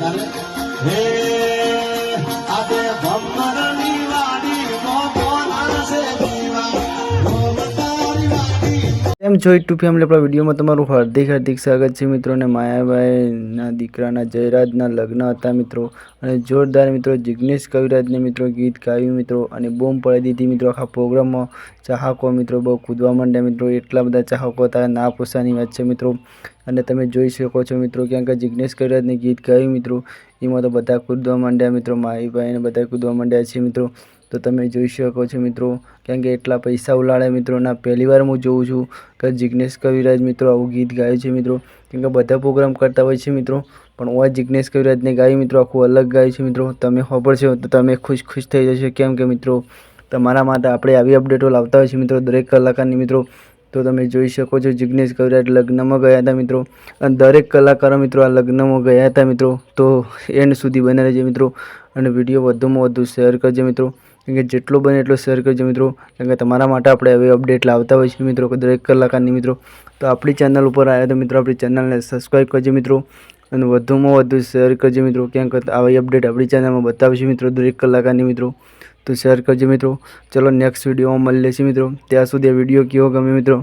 તારે હે એમ જોઈ ટુ ફેમિલી આપણા વિડીયોમાં તમારું હાર્દિક હાર્દિક સ્વાગત છે મિત્રો અને માયાભાઈના દીકરાના જયરાજના લગ્ન હતા મિત્રો. અને જોરદાર મિત્રો જિગ્નેશ કવિરાજને મિત્રો ગીત ગાયું મિત્રો. અને બોમ પડી દીધી મિત્રો આખા પ્રોગ્રામમાં ચાહકો મિત્રો બહુ કૂદવા માંડ્યા મિત્રો. એટલા બધા ચાહકો હતા ના પૂછવાની વાત છે મિત્રો. અને તમે જોઈ શકો છો મિત્રો ક્યાંક જિગ્નેશ કવિરાજને ગીત ગાયું મિત્રો. એમાં તો બધા કૂદવા માંડ્યા મિત્રો. માહીભાઈને બધા કૂદવા માંડ્યા છે મિત્રો. તો તમે જોઈ શકો છો મિત્રો કેમ કે એટલા પૈસા ઉલાળે મિત્રો. ના પહેલી વાર હું જોઉં છું કે જિગ્નેશ કવિરાજ મિત્રો આવું ગીત ગાયું છે મિત્રો. કેમ કે બધા પ્રોગ્રામ કરતા હોય છે મિત્રો. પણ ઓવા જિગ્નેશ કવિરાજને ગાયું મિત્રો, આખું અલગ ગાયું છે મિત્રો. તમે છે તો તમે ખુશ ખુશ થઈ જશો. કેમ કે મિત્રો, તમારા માટે આપણે આવી અપડેટો લાવતા હોય છે મિત્રો, દરેક કલાકારની મિત્રો. તો તમે જોઈ શકો છો જિગ્નેશ કવિરાજ લગ્નમાં ગયા હતા મિત્રો. અને દરેક કલાકારો મિત્રો આ લગ્નમાં ગયા હતા મિત્રો. તો એન્ડ સુધી બને રહેજો મિત્રો. અને વીડિયો વધુમાં વધુ શેર કરજો મિત્રો. કેમ કે જેટલો બને એટલો શેર કરજો મિત્રો. કેમ કે તમારા માટે આપણે હવે અપડેટ લાવતા હોય છે મિત્રો દરેક કલાકારની મિત્રો. તો આપણી ચેનલ ઉપર આવ્યા તો મિત્રો આપણી ચેનલને સબસ્ક્રાઈબ કરજો મિત્રો. અને વધુમાં વધુ શેર કરજો મિત્રો. કેમ કે આવી અપડેટ આપણી ચેનલમાં બતાવીશું મિત્રો, દરેક કલાકારની મિત્રો. તો શેર કરજો મિત્રો. ચલો નેક્સ્ટ વિડીયોમાં મળી લેશે મિત્રો. ત્યાં સુધી આ વીડિયો કેવો ગમે મિત્રો?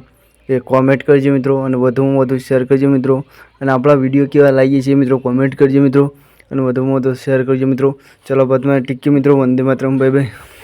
એ કોમેન્ટ કરજો મિત્રો. અને વધુમાં વધુ શેર કરજો મિત્રો. અને આપણા વીડિયો કેવા લાગીએ છીએ મિત્રો કોમેન્ટ કરજો મિત્રો. અને વધુમાં વધુ શેર કરજો મિત્રો. ચલો બધામાં ટીકી મિત્રો. વંદે માતરમ. Bye bye